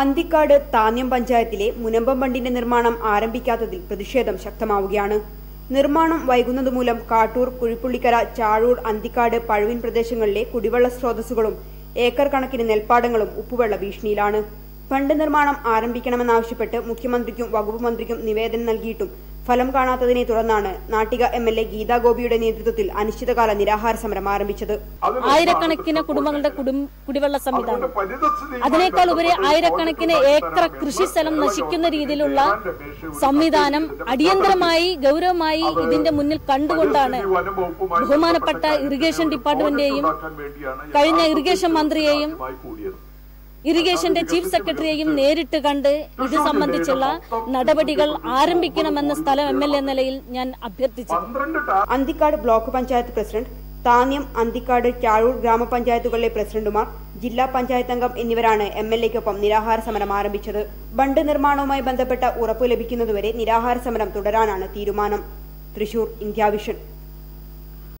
അന്തിക്കാട് താന്യം പഞ്ചായത്തിലെ മുനമ്പം ബണ്ടിന്റെ നിർമ്മാണം ആരംഭിക്കാത്തതിൽ പ്രതിഷേധം ശക്തമാവുകയാണ്. നിർമ്മാണം വൈകുന്നതുമൂലം കാട്ടൂർ കുഴിപ്പുള്ളിക്കര ചാഴൂർ അന്തിക്കാട് പഴുവിൻ പ്രദേശങ്ങളിലെ കുടിവെള്ള സ്രോതസ്സുകളും ഏക്കർ കണക്കിന് നെൽപ്പാടങ്ങളും ഉപ്പുവെള്ള ഭീഷണിയിലാണ്. ഫണ്ട് നിർമ്മാണം ആരംഭിക്കണമെന്നാവശ്യപ്പെട്ട് മുഖ്യമന്ത്രിക്കും വകുപ്പ് മന്ത്രിക്കും നിവേദനം നൽകിയിട്ടും ഫലം കാണാത്തതിനെ തുടർന്നാണ് Nattika M L A Geetha ഗോപിയുടെ നേതൃത്വത്തിൽ അനിശ്ചിതകാല നിരാഹാര സമരം ആരംഭിച്ചത്. ആയിരക്കണക്കിന് കുടുംബങ്ങളുടെ കുടും കുടിവെള്ള സംവിധാനം. അതിനേക്കാൾ ഉപരി ആയിരക്കണക്കിന് ഏക്കർ കൃഷി സ്ഥലം നശിക്കുന്ന രീതിയിലുള്ള സംവിധാനം അടിയന്തരമായി ഗൗരവമായി ഇതിന്റെ മുന്നിൽ കണ്ടുകൊണ്ടാണ് ബഹുമാനപ്പെട്ട ഇറിഗേഷൻ ഡിപ്പാർട്ട്മെന്റേയും കഴിഞ്ഞ ഇറിഗേഷൻ മന്ത്രിയെയും ഇറിഗേഷന്റെ ചീഫ് സെക്രട്ടറിയെയും നേരിട്ട് കണ്ട് ഇത് സംബന്ധിച്ചുള്ള നടപടികൾ ആരംഭിക്കണമെന്ന സ്ഥലം എം എൽ എ നിലയിൽ ഞാൻ അഭ്യർത്ഥിച്ചു. അന്തിക്കാട് ബ്ലോക്ക് പഞ്ചായത്ത് പ്രസിഡന്റ് താന്യം അന്തിക്കാട് ചാഴൂർ ഗ്രാമപഞ്ചായത്തുകളിലെ പ്രസിഡന്റുമാർ ജില്ലാ പഞ്ചായത്ത് അംഗം എന്നിവരാണ് എം എൽ എക്കൊപ്പം നിരാഹാര സമരം ആരംഭിച്ചത്. ബണ്ട് നിർമ്മാണവുമായി ബന്ധപ്പെട്ട ഉറപ്പ് ലഭിക്കുന്നതുവരെ നിരാഹാര സമരം തുടരാനാണ് തീരുമാനം. തൃശൂർ ഇന്ത്യാവിഷൻ